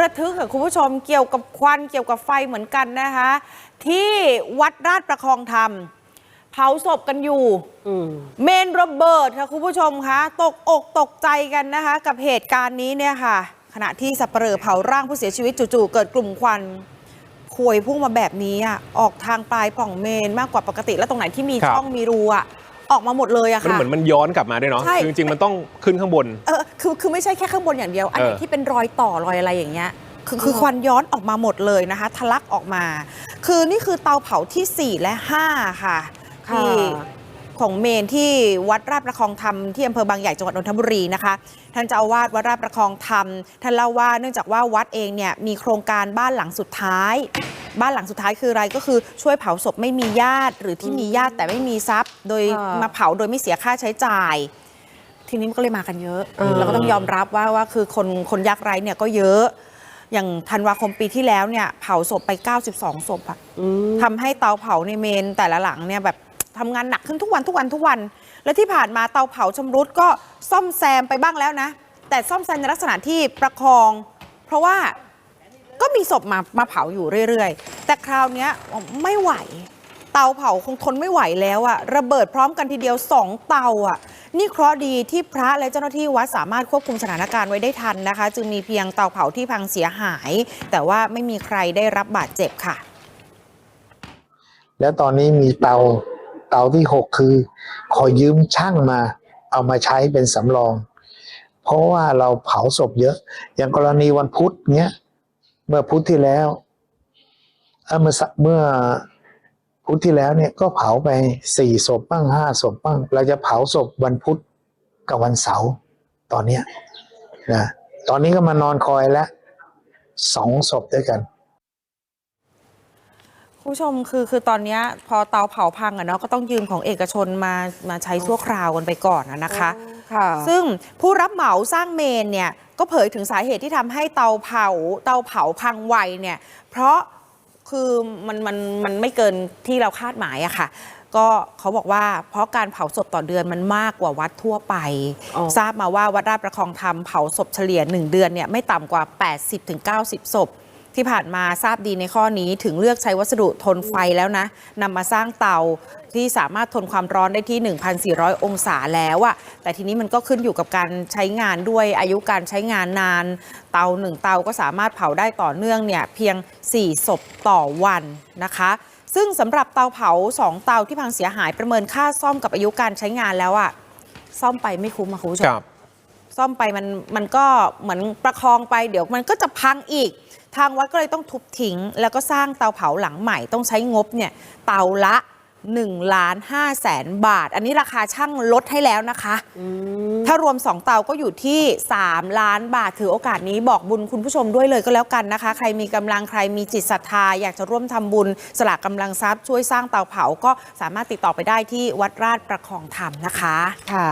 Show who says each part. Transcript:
Speaker 1: ระทึกค่ะคุณผู้ชมเกี่ยวกับควันเกี่ยวกับไฟเหมือนกันนะคะ ที่วัดราชประคองธรรมเผาศพกันอยู่เมนระเบิดค่ะคุณผู้ชมคะตกอกตกใจกันนะคะ กับเหตุการณ์นี้เนี่ยค่ะ ขณะที่สับเปลือเผาร่างผู้เสียชีวิตจู่ๆเกิดกลุ่มควันพวยพุ่งมาแบบนี้อะออกทางปลายปล่องเมนมากกว่าปกติแล้วตรงไหนที่มี
Speaker 2: ครับ
Speaker 1: ช่องมีรูอะออกมาหมดเลยอะ
Speaker 2: มัน
Speaker 1: ค่ะ
Speaker 2: เหมือนมันย้อนกลับมาด้วยเนาะ
Speaker 1: ใช่
Speaker 2: คือจริงๆมันต้องขึ้นข้างบน
Speaker 1: เออ คือคือไม่ใช่แค่ข้างบนอย่างเดียว อันไหน
Speaker 2: เออ
Speaker 1: ที่เป็นรอยต่อรอยอะไรอย่างเงี้ยคือคือควันย้อนออกมาหมดเลยนะคะทะลักออกมา คือนี่คือเตาเผาทีสี่4 และ5ค่ะ
Speaker 3: ค่ะ
Speaker 1: ที่ของเมนที่วัดราชประคองธรรมที่อำเภอบางใหญ่จังหวัดนนทบุรีนะคะท่านเจ้าอาวาสวัดราชประคองธรรมท่านเล่าว่าเนื่องจากว่าวัดเองเนี่ยมีโครงการบ้านหลังสุดท้าย บ้านหลังสุดท้ายคืออะไรก็คือช่วยเผาศพไม่มีญาติ หรือที่มีญาติแต่ไม่มีทรัพย์ โดย
Speaker 3: ค่ะ
Speaker 1: มาเผาโดยไม่เสียค่าใช้จ่าย ทีนี้มันก็เลยมากันเยอะ
Speaker 3: เออ
Speaker 1: เราก็ต้องยอมรับว่าว่าคือคนคนยากไร้เนี่ยก็เยอะ อย่างธันวาคมปีที่แล้วเนี่ยเผาศพไป 92ศพอะ
Speaker 3: อืม
Speaker 1: ทำให้เตาเผาในเมนแต่ละหลังเนี่ยแบบทำงานหนักขึ้นทุกวันทุกวันทุกวัน และที่ผ่านมาเตาเผาชำรุดก็ซ่อมแซมไปบ้างแล้วนะ แต่ซ่อมแซมในลักษณะที่ประคอง เพราะว่าก็มีศพมามาเผาอยู่เรื่อยๆ แต่คราวเนี้ยไม่ไหว เตาเผาคงทนไม่ไหวแล้วอะระเบิดพร้อมกันทีเดียว2เตาอะ นี่เคราะห์ดีที่พระและเจ้าหน้าที่วัดสามารถควบคุมสถานการณ์ไว้ได้ทันนะคะ จึงมีเพียงเตาเผาที่พังเสียหาย แต่ว่าไม่มีใครได้รับบาดเจ็บค่ะ
Speaker 4: แล้วตอนนี้มีเตาเตาที่หกคือ ขอยืมช่างมา เอามาใช้เป็นสำรอง เพราะว่าเราเผาศพเยอะ อย่างกรณีวันพุธเนี้ย เมื่อพุธที่แล้วเมื่อเมื่อ พุธที่แล้วเนี่ยก็เผาไปสี่ศพบ้างห้าศพบ้างเราจะเผาศพวันพุธกับวันเสาร์ตอนเนี้ยนะตอนนี้ก็มานอนคอยแล้วสองศพด้วยกัน
Speaker 1: คุณผู้ชมคือคือตอนเนี้ยพอเตาเผาพังอะเนาะก็ต้องยืมของเอกชนมามาใช้ชั่วคราวกันไปก่อนอะนะคะ
Speaker 3: ค่ะ
Speaker 1: ซึ่งผู้รับเหมาสร้างเมนเนี่ยก็เผยถึงสาเหตุที่ทำให้เตาเผาเตาเผาพังไวเนี่ยเพราะ คือมันมันมันไม่เกินที่เราคาดหมายอะค่ะ ก็เขาบอกว่าเพราะการเผาศพต่อเดือนมันมากกว่าวัดทั่วไป
Speaker 3: อ๋อ
Speaker 1: ทราบมาว่าวัดราชประคองธรรมเผาศพเฉลี่ย 1 เดือนเนี่ยไม่ต่ำกว่า 80-90 ศพ ที่ผ่านมาทราบดีในข้อนี้ถึงเลือกใช้วัสดุทนไฟแล้วนะนำมาสร้างเตาที่สามารถทนความร้อนได้ที่ 1,400 องศาแล้วอะแต่ทีนี้มันก็ขึ้นอยู่กับการใช้งานด้วยอายุการใช้งานนาน เตาหนึ่งเตาก็สามารถเผาได้ต่อเนื่องเนี่ยเพียง 4 ศพต่อวันนะคะ ซึ่งสำหรับเตาเผา 2 เตาที่พังเสียหายประเมินค่าซ่อมกับอายุการใช้งานแล้วอะซ่อมไปไม่คุ้มอะคุณผู้ชม
Speaker 2: ครับ
Speaker 1: ซ่อมไปมันมันก็เหมือนประคองไปเดี๋ยวมันก็จะพังอีก ทางวัดก็เลยต้องทุบทิ้ง แล้วก็สร้างเตาเผาหลังใหม่ต้องใช้งบเนี่ยเตาละ1ล้าน5แสนบาท อันนี้ราคาช่างลดให้แล้วนะคะ ถ้ารวม 2 เตาก็อยู่ที่ 3 ล้านบาท ถือโอกาสนี้บอกบุญคุณผู้ชมด้วยเลยก็แล้วกันนะคะ ใครมีกำลังใครมีจิตศรัทธา อยากจะร่วมทำบุญ สลากกำลังทรัพย์ช่วยสร้างเตาเผา ก็สามารถติดต่อไปได้ที่วัดราชประคองธรรมนะคะ
Speaker 3: ค่ะ